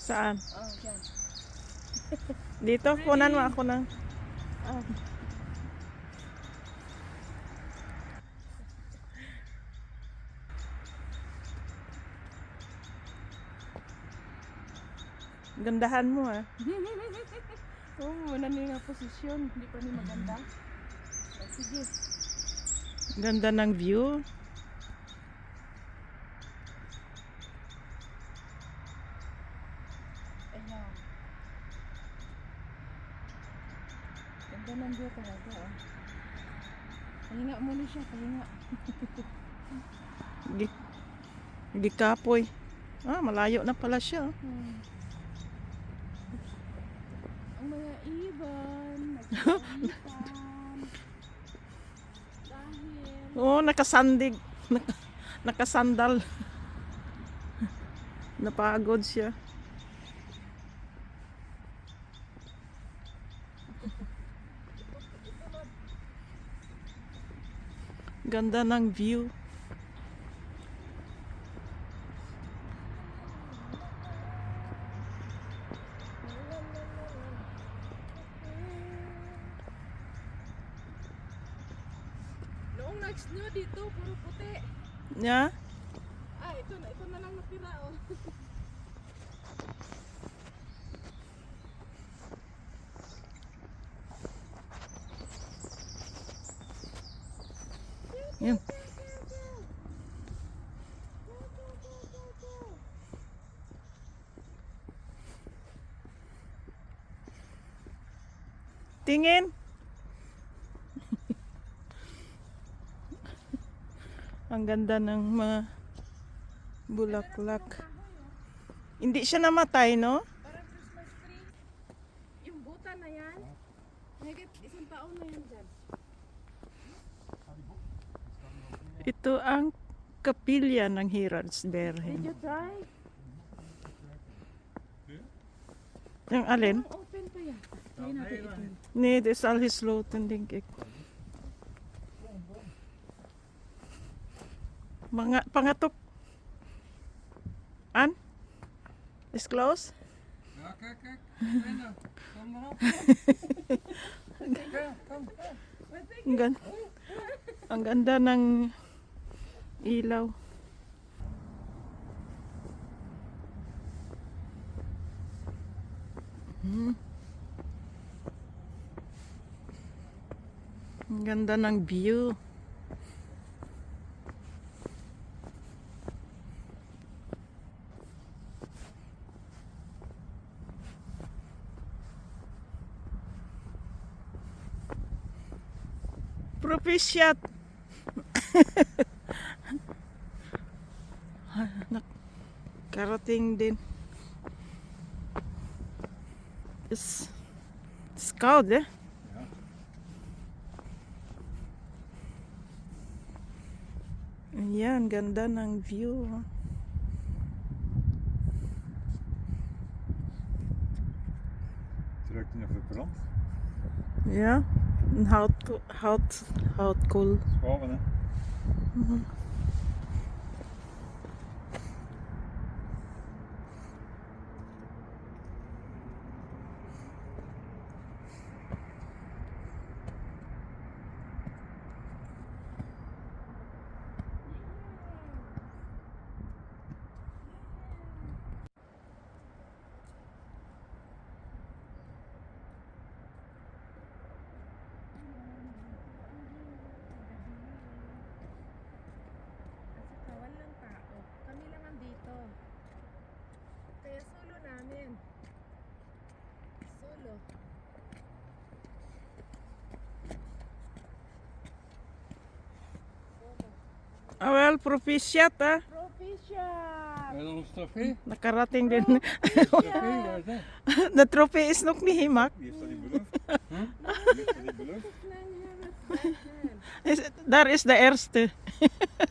Saan? Oh, dyan. Dito? Kunan mo ako ng... Oh. Gandahan mo ah. Oo, oh, muna ni nga posisyon. Hindi pa ni maganda. Oh, sige. Ganda ng view. Ayan. Ng view talaga. Oh. Pahinga muna siya, pahinga. Gi Gikapoy. Ah, malayo na pala siya. oh. Hmm. Ang mga ibon. Dahil, oh, nakasandig. Naka, nakasandal. Napagod siya. Ganda ng view. noong nag-snow dito, puro puti. Yeah? Ah, ito na, ito na lang natira, oh. Yan. Tingin. Ang ganda ng mga bulaklak. Hindi siya namatay, no? Parang Christmas na yan, higit isang taon yan dyan. Ito ang kapilya ng Did Hiradsbergen. you try? Yung alin? Ang open pa yan. Try natin ito. Nee, dit is al gesloten, denk ik. Mga pangatok. An? Is close? Ang, gan ang ganda ng ilaw. Hmm. Ang ganda ng view. Propitiat. Nak karating din. Is it's cold, eh? Ja. Ayan, ganda ng view. Terug naar verbrand. Ja, een hout, hout, houtkool. Schouwen, hè. At Ah, well, propitiat, ah. Proficiat! En ons trofee? Din. Waar is dat? De trofee is nog niet gemaakt. Die heeft dat niet beloofd. Huh? Die heeft dat niet beloofd. Daar is de eerste.